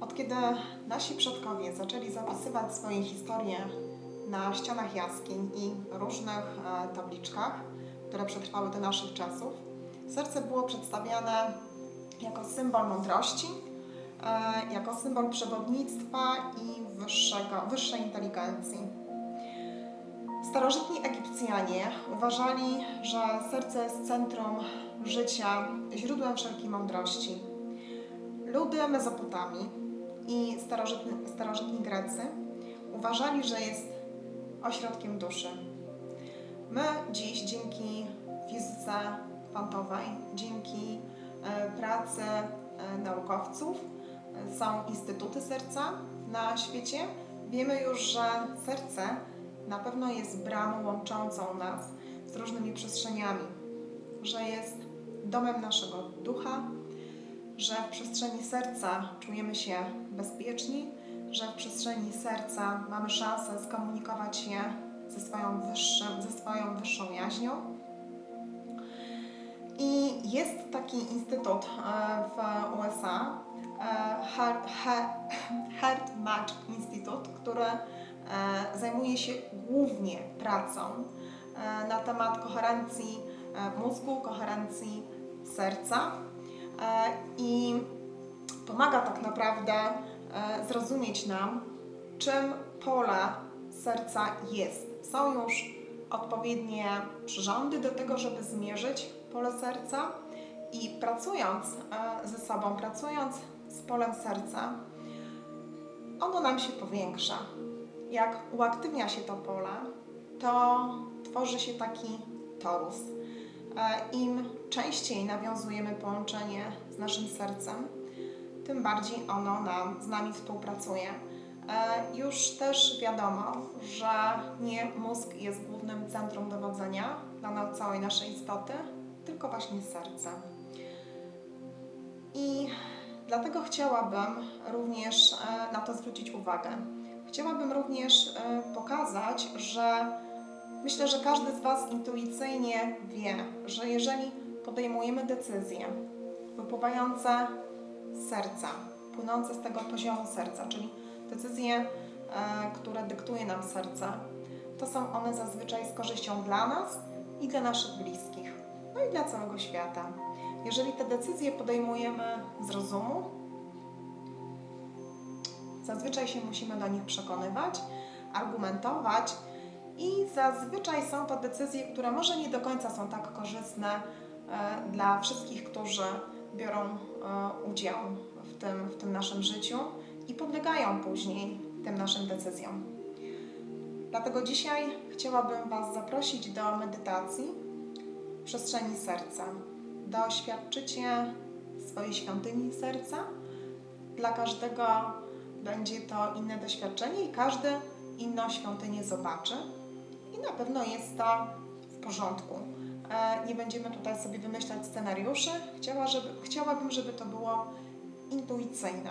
Od kiedy nasi przodkowie zaczęli zapisywać swoje historie na ścianach jaskiń i różnych e, tabliczkach, które przetrwały do naszych czasów, serce było przedstawiane jako symbol mądrości, e, jako symbol przewodnictwa i wyższego, wyższej inteligencji. Starożytni Egipcjanie uważali, że serce jest centrum życia, źródłem wszelkiej mądrości. Ludy Mezopotamii i starożytni, starożytni Grecy uważali, że jest ośrodkiem duszy. My dziś dzięki fizyce kwantowej, dzięki e, pracy e, naukowców, są instytuty serca na świecie, wiemy już, że serce na pewno jest bramą łączącą nas z różnymi przestrzeniami, że jest domem naszego ducha, że w przestrzeni serca czujemy się bezpieczni, że w przestrzeni serca mamy szansę skomunikować się ze swoją, wyższym, ze swoją wyższą jaźnią. I jest taki instytut e, w USA, e, Heart, Match Institute, który e, zajmuje się głównie pracą na temat koherencji mózgu, koherencji serca i pomaga tak naprawdę zrozumieć nam, czym pole serca jest. Są już odpowiednie przyrządy do tego, żeby zmierzyć pole serca i pracując e, ze sobą, pracując z polem serca, ono nam się powiększa. Jak uaktywnia się to pole, to tworzy się taki torus. Im częściej nawiązujemy połączenie z naszym sercem, tym bardziej ono nam, z nami współpracuje. E, już też wiadomo, że nie mózg jest głównym centrum dowodzenia dla całej naszej istoty, tylko właśnie serce. I dlatego chciałabym również e, na to zwrócić uwagę. Chciałabym również e, pokazać, że myślę, że każdy z Was intuicyjnie wie, że jeżeli podejmujemy decyzje wypływające z serca, płynące z tego poziomu serca, czyli decyzje, e, które dyktuje nam serce, to są one zazwyczaj z korzyścią dla nas i dla naszych bliskich, no i dla całego świata. Jeżeli te decyzje podejmujemy z rozumu, zazwyczaj się musimy do nich przekonywać, argumentować i zazwyczaj są to decyzje, które może nie do końca są tak korzystne e, dla wszystkich, którzy biorą e, udział w tym, w tym naszym życiu i podlegają później tym naszym decyzjom. Dlatego dzisiaj chciałabym Was zaprosić do medytacji w przestrzeni serca. Doświadczycie swojej świątyni serca. Dla każdego będzie to inne doświadczenie i każdy inną świątynię zobaczy. I na pewno jest to w porządku. E, nie będziemy tutaj sobie wymyślać scenariuszy. Chciała, żeby, chciałabym, żeby to było intuicyjne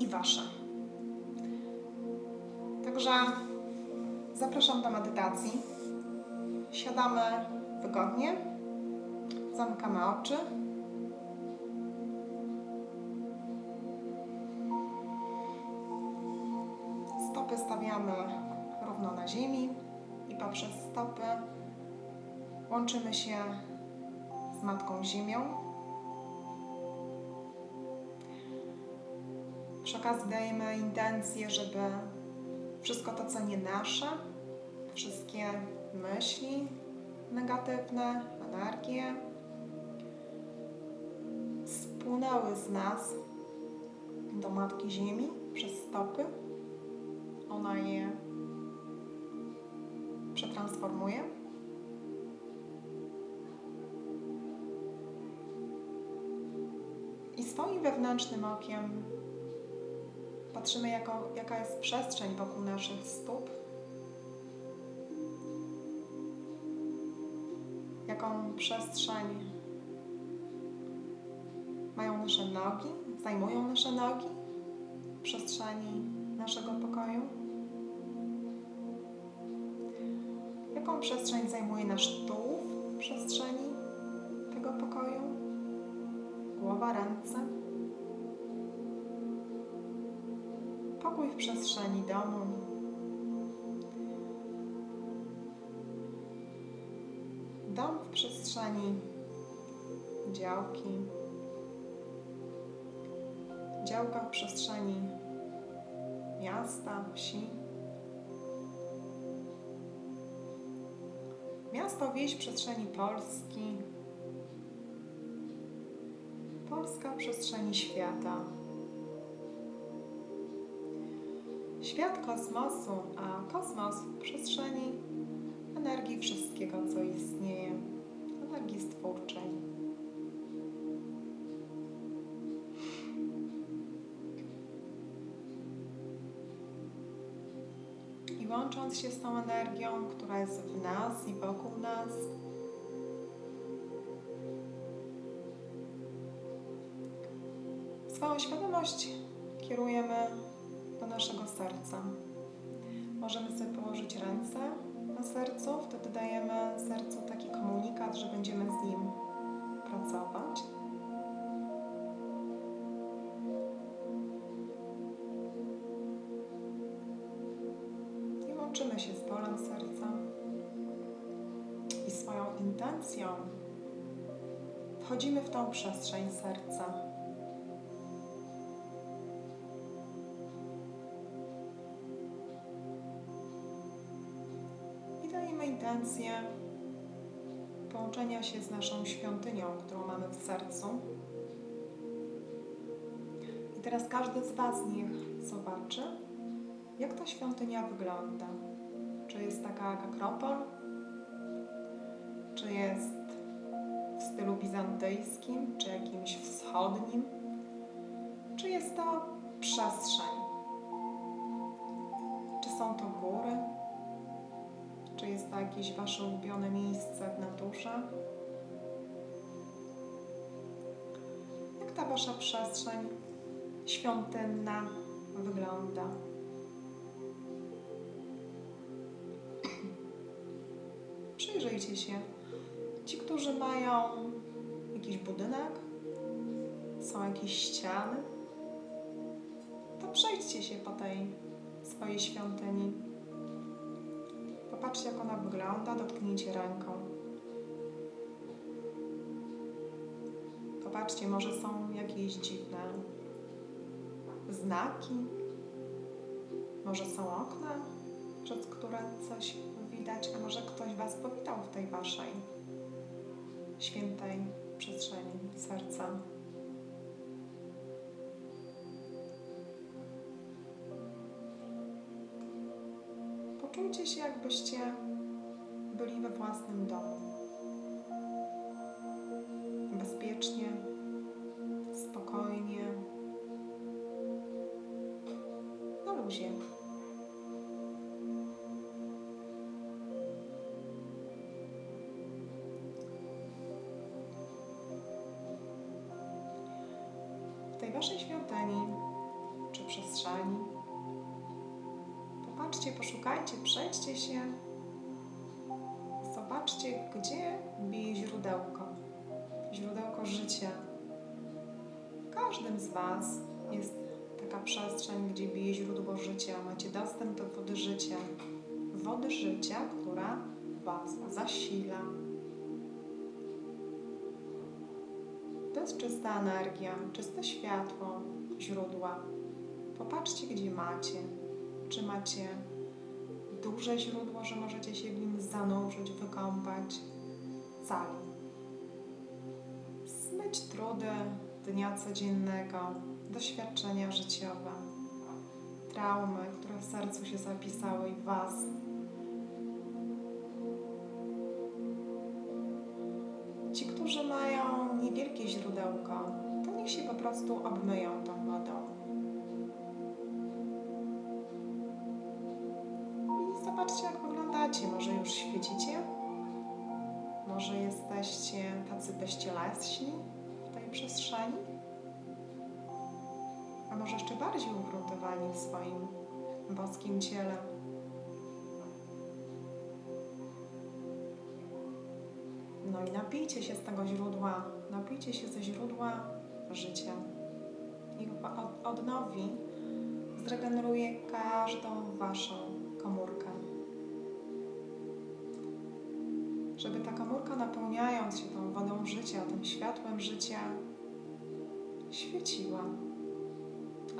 i Wasze. Także zapraszam do medytacji. Siadamy wygodnie, zamykamy oczy. Stopy stawiamy równo na ziemi i poprzez stopy łączymy się z Matką Ziemią. Przy okazji dajemy intencję, żeby wszystko to, co nie nasze, wszystkie myśli negatywne, energie spłynęły z nas do Matki Ziemi przez stopy. Ona je przetransformuje. I swoim wewnętrznym okiem patrzymy, jako, jaka jest przestrzeń wokół naszych stóp, jaką przestrzeń mają nasze nogi, zajmują nasze nogi w przestrzeni naszego pokoju. Jaką przestrzeń zajmuje nasz tułów w przestrzeni tego pokoju? Głowa, ręce. Spokój w przestrzeni domu. Dom w przestrzeni działki. Działka w przestrzeni miasta, wsi. Miasto, wieś przestrzeni Polski. Polska przestrzeni świata. Świat kosmosu, a kosmos przestrzeni energii wszystkiego, co łącząc się z tą energią, która jest w nas i wokół nas, swoją świadomość kierujemy do naszego serca. Możemy sobie położyć ręce na sercu, wtedy dajemy sercu taki komunikat, łączymy się z bolem serca i swoją intencją wchodzimy w tą przestrzeń serca. I dajemy intencję połączenia się z naszą świątynią, którą mamy w sercu. I teraz każdy z Was niech zobaczy, jak ta świątynia wygląda. Czy jest taka jak akropol? Czy jest w stylu bizantyjskim, czy jakimś wschodnim? Czy jest to przestrzeń? Czy są to góry? Czy jest to jakieś Wasze ulubione miejsce w naturze? Jak ta Wasza przestrzeń świątynna wygląda? Przyjrzyjcie się. Ci, którzy mają jakiś budynek, są jakieś ściany, to przejdźcie się po tej swojej świątyni. Popatrzcie, jak ona wygląda, dotknijcie ręką. Popatrzcie, może są jakieś dziwne znaki, może są okna, przez które coś widać, a może ktoś Was powitał w tej Waszej świętej przestrzeni serca. Poczujcie się, jakbyście byli we własnym domu. Bezpiecznie, spokojnie, na luzie. Waszej świątyni czy przestrzeni. Popatrzcie, poszukajcie, przejdźcie się, zobaczcie, gdzie bije źródełko, źródełko życia. W każdym z Was jest taka przestrzeń, gdzie bije źródło życia, macie dostęp do wody życia, wody życia, która Was zasila. To jest czysta energia, czyste światło, źródła. Popatrzcie, gdzie macie. Czy macie duże źródło, że możecie się w nim zanurzyć, wykąpać, cali. Zmyć trudy dnia codziennego, doświadczenia życiowe, traumy, które w sercu się zapisały i Was. Ci, którzy mają niewielkie źródełko, to niech się po prostu obmyją tą wodą. I zobaczcie, jak wyglądacie. Może już świecicie? Może jesteście tacy bezcieleśni w tej przestrzeni? A może jeszcze bardziej ugruntowani w swoim boskim ciele? No i napijcie się z tego źródła, napijcie się ze źródła życia. I od- odnowi zregeneruje każdą Waszą komórkę. Żeby ta komórka napełniając się tą wodą życia, tym światłem życia, świeciła.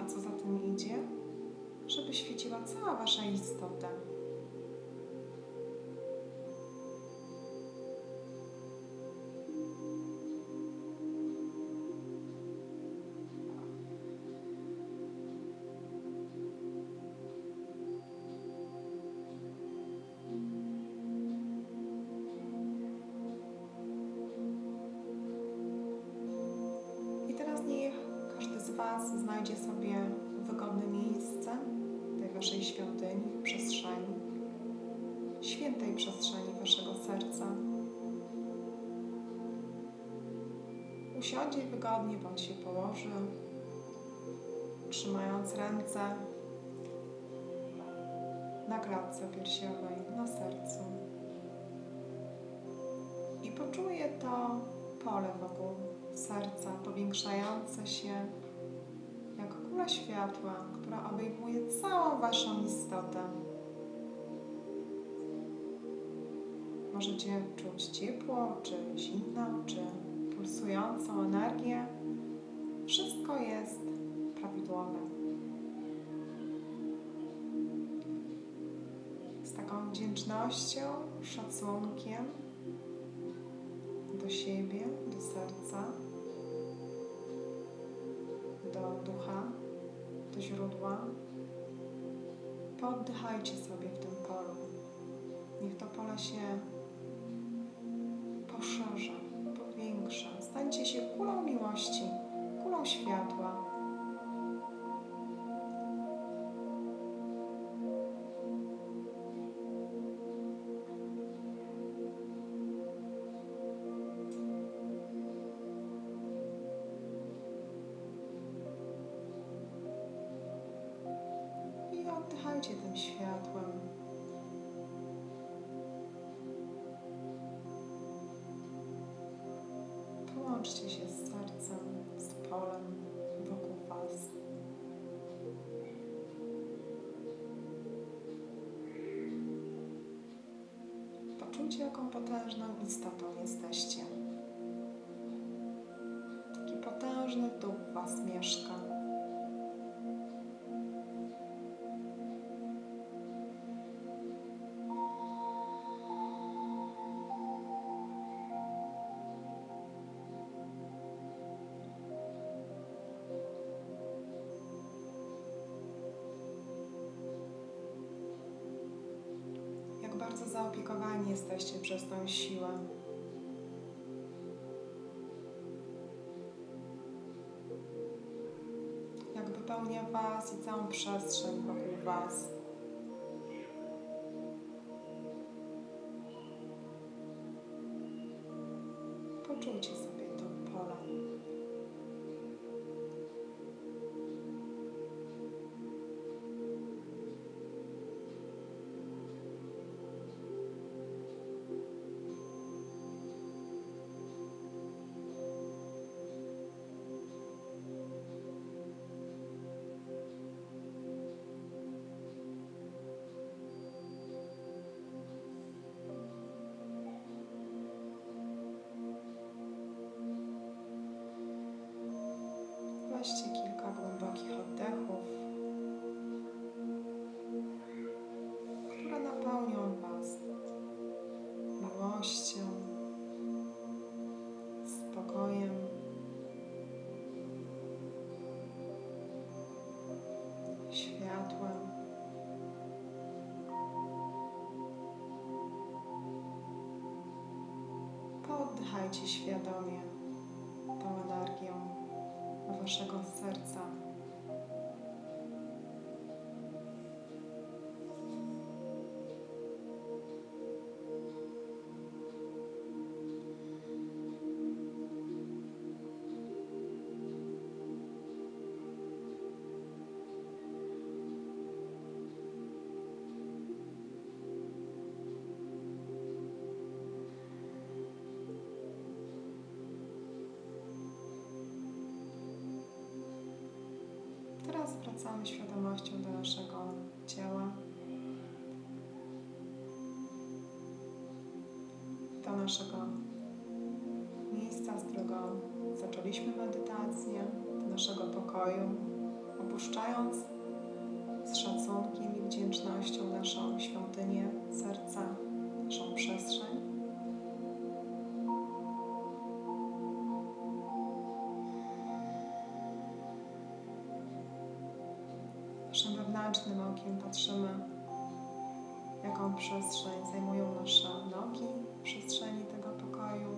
A co za tym idzie? Żeby świeciła cała Wasza istota. Was znajdzie sobie wygodne miejsce w tej Waszej świątyni, przestrzeni, świętej przestrzeni Waszego serca. Usiądzie wygodnie, bądź się położy, trzymając ręce na klatce piersiowej, na sercu. I poczuje to pole wokół serca powiększające się światła, która obejmuje całą Waszą istotę. Możecie czuć ciepło, czy zimno, czy pulsującą energię. Wszystko jest prawidłowe. Z taką wdzięcznością, szacunkiem do siebie, do serca, do ducha, do źródła. Poddychajcie sobie w tym polu. Niech to pole się poszerza, powiększa. Stańcie się kulą miłości, kulą światła. Oddychajcie tym światłem. Połączcie się z sercem, z polem wokół Was. Poczujcie, jaką potężną istotą jesteście. Taki potężny duch Was mieszka. Bardzo zaopiekowani jesteście przez tą siłę. Jak wypełnia Was i całą przestrzeń wokół Was. Poczujcie sobie to pole. Weźcie kilka głębokich oddechów, które napełnią Was miłością, spokojem, światłem. Pooddychajcie świadomie Waszego serca. Teraz wracamy świadomością do naszego ciała, do naszego miejsca, z którego zaczęliśmy medytację, do naszego pokoju, opuszczając z szacunkiem i wdzięcznością naszą świątynię serca, naszą przestrzeń. Naszym wewnętrznym okiem patrzymy, jaką przestrzeń zajmują nasze nogi w przestrzeni tego pokoju.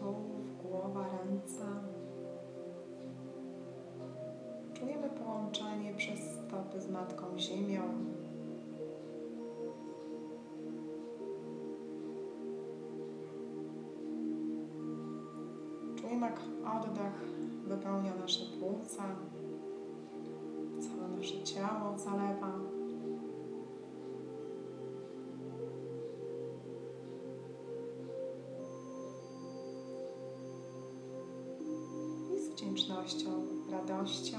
Tułów, głowa, ręce. Czujemy połączenie przez stopy z Matką Ziemią. Czujemy, oddech wypełnia nasze płuca, całe nasze ciało zalewa. I z wdzięcznością, radością,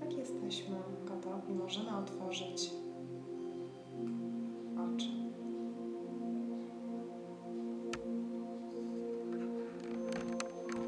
jak jesteśmy gotowi, możemy otworzyć